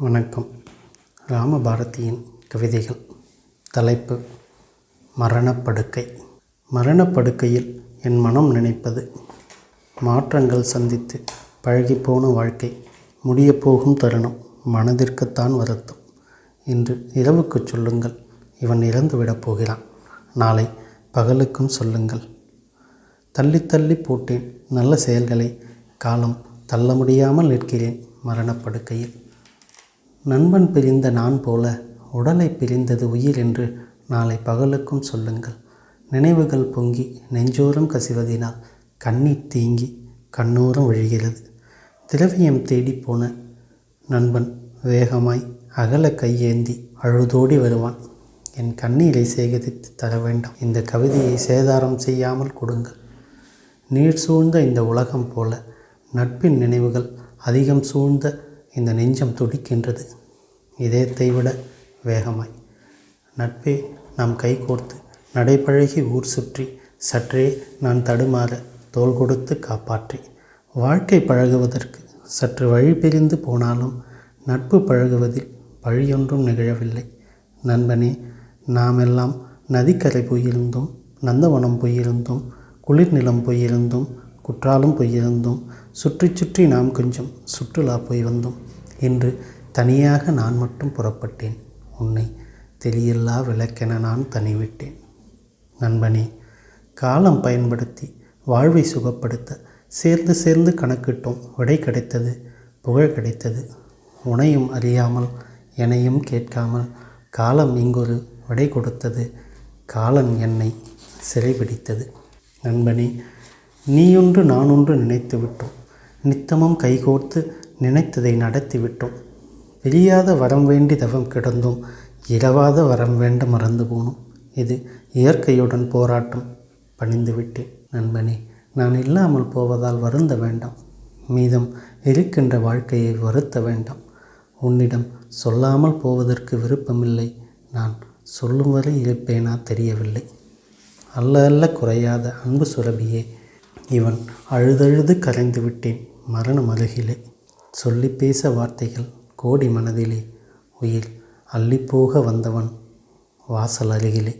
வணக்கம். ராமபாரதியின் கவிதைகள். தலைப்பு மரணப்படுக்கை. மரணப்படுக்கையில் என் மனம் நினைப்பது மாற்றங்கள் சந்தித்து பழகிப்போன வாழ்க்கை முடியப்போகும் தருணம் மனதிற்குத்தான் வருத்தம் இன்று இரவுக்குச் சொல்லுங்கள். இவன் இறந்துவிடப் போகிறான். நாளை பகலுக்கும் சொல்லுங்கள். தள்ளி தள்ளி போட்டேன். நல்ல செயல்களை காலம் தள்ள முடியாமல் நிற்கிறேன் மரணப்படுக்கையில். நண்பன் பிரிந்த நான் போல உடலை பிரிந்தது உயிர் என்று நாளை பகலுக்கும் சொல்லுங்கள். நினைவுகள் பொங்கி நெஞ்சோரம் கசிவதினால் கண்ணீர் தீங்கி கண்ணோரம் விழுகிறது. திரவியம் தேடிப்போன போன நண்பன் வேகமாய் அகல கையேந்தி அழுதோடி வருவான். என் கண்ணீரை சேகரித்து தர வேண்டாம். இந்த கவிதையை சேதாரம் செய்யாமல் கொடுங்கள். நீர் சூழ்ந்த இந்த உலகம் போல நட்பின் நினைவுகள் அதிகம் சூழ்ந்த இந்த நெஞ்சம் துடிக்கின்றது. இதயத்தை விட வேகமாய். நட்பே நாம் கைகோர்த்து நடைபழகி ஊர் சுற்றி சற்றே நான் தடுமாற தோள் கொடுத்து காப்பாற்றி. வாழ்க்கை பழகுவதற்கு சற்று வழி பிரிந்து போனாலும் நட்பு பழகுவதில் பழியொன்றும் நிகழவில்லை. நண்பனே நாமெல்லாம் நதிக்கரை போயிருந்தோம் நந்தவனம் போயிருந்தோம் குளிர் நிலம் போயிருந்தோம் குற்றாலம் போயிருந்தோம் சுற்றி சுற்றி நாம் கொஞ்சம் சுற்றுலா போய் வந்தோம். இன்று தனியாக நான் மட்டும் புறப்பட்டேன். உன்னை தெரியல்லா விளக்கென நான் தனிவிட்டேன். நண்பனே காலம் பயன்படுத்தி வாழ்வை சுகப்படுத்த சேர்ந்து சேர்ந்து கணக்கிட்டோம். விடை கிடைத்தது புகழ் கிடைத்தது. உனையும் அறியாமல் எனையும் கேட்காமல் காலம் இங்கொரு விடை கொடுத்தது. காலம் என்னை சிறைபிடித்தது நண்பனே நீயொன்று நானொன்று நினைத்து விட்டோம் நித்தமும் கைகோர்த்து நினைத்ததை நடத்தி விட்டோம் பிரியாத வரம் வேண்டி தவம் கிடந்தோம் இரவாத வரம் வேண்ட மறந்து போனோம். இது இயற்கையுடன் போராட்டம் பணிந்துவிட்டேன் நண்பனே. நான் இல்லாமல் போவதால் வருந்த வேண்டாம். மீதம் இருக்கின்ற வாழ்க்கையை வருத்த வேண்டாம். உன்னிடம் சொல்லாமல் போவதற்கு விருப்பமில்லை. நான் சொல்லும் வரை இருப்பேனா தெரியவில்லை. அல்ல அல்ல குறையாத அன்பு சுரபியே இவன் அழுதழுது கரைந்து விட்டேன் மரணம் அருகிலே. சொல்லி பேச வார்த்தைகள் கோடி மனதிலே உயிர் அள்ளிப்போக வந்தவன் வாசல் அருகிலே